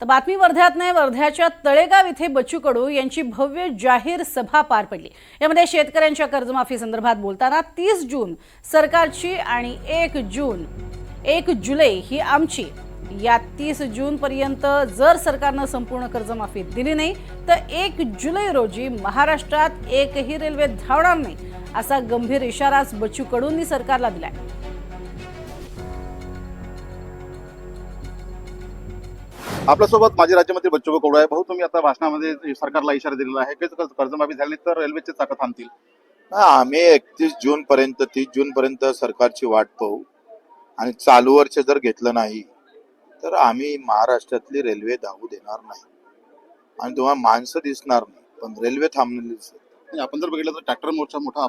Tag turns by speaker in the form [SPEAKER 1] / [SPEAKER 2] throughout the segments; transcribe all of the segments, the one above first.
[SPEAKER 1] तर बातमी वर्ध्यात नाही वर्ध्याच्या तळेगाव इथे बच्चू कडू यांची भव्य जाहीर सभा पार पडली. यामध्ये शेतकऱ्यांच्या कर्जमाफी संदर्भात बोलताना तीस जून सरकारची आणि एक जून एक जुलै ही आमची. या तीस जून पर्यंत जर सरकारनं संपूर्ण कर्जमाफी दिली नाही तर एक जुलै रोजी महाराष्ट्रात एकही रेल्वे धावणार नाही असा गंभीर इशाराच बच्चू कडूंनी सरकारला दिलाय.
[SPEAKER 2] आपल्यासोबत माजी राज्यमंत्री बच्चू कडू आहे. भाऊ तुम्ही आता भाषणामध्ये सरकारला इशारा दिलेला आहे. की कर्ज- कर्जमाफी झाली तर रेल्वेचे चाकं थांबतील.
[SPEAKER 3] हा, आम्ही एकतीस जून पर्यंत तीस जून पर्यंत सरकारची वाट पाहू. आणि चालू वर्ष जर घेतलं नाही तर आम्ही महाराष्ट्रातली रेल्वे धावू देणार नाही. आणि तुम्हाला माणसं दिसणार नाही पण रेल्वे थांबलेली
[SPEAKER 2] आपण जर बघितलं तर ट्रॅक्टर मोर्चा मोठा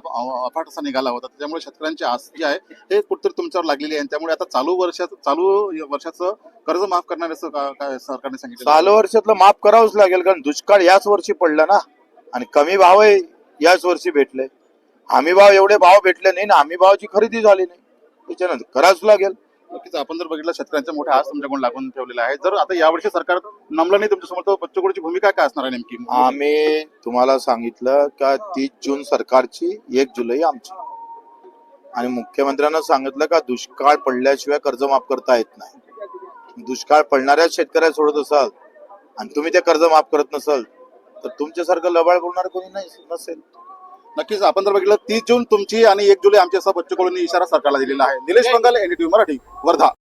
[SPEAKER 2] अफाट असा निघाला होता. त्यामुळे शेतकऱ्यांची आस जी आहे हे कुठेतरी तुमच्यावर लागलेली आहे. त्यामुळे आता चालू वर्षात चालू वर्षाचं कर्ज माफ करणार असं का- काय सरकारने सांगितलं
[SPEAKER 3] चालू वर्षातलं माफ करावंच लागेल कारण दुष्काळ याच वर्षी पडला ना. आणि कमी भाव याच वर्षी भेटले. हमी भाव एवढे भाव भेटले नाही ना हमी भावाची खरेदी झाली नाही. त्याच्यानंतर करावंच लागेल.
[SPEAKER 2] नक्कीच आपण जर बघितलं शेतकऱ्यांचा मोठा आस तुमच्याकडून लागून ठेवलेला आहे. जर आता यावर्षी सरकार नमलं नाही तुमच्यासमोर तर बच्चू कडूची भूमिका काय असणार आहे नेमकी?
[SPEAKER 3] आम्ही तुम्हाला सांगितलं का तीस जून सरकारची एक जुलै आमची. आणि मुख्यमंत्र्यांना सांगितलं का दुष्काळ पडल्याशिवाय कर्ज माफ करता येत नाही. दुष्काळ पडणाऱ्या शेतकऱ्या सोडत असाल आणि तुम्ही ते कर्ज माफ करत नसाल तर तुमच्यासारखं लबाड बोलणार कोणी नाही नसेल.
[SPEAKER 2] नक्कीच आपण जर बघितलं तीस जून तुमची आणि एक जुलै आमची असा बच्चू कडूंनी इशारा सरकारला दिलेला आहे. निलेश बंगाल एनडीटीव्ही मराठी वर्धा.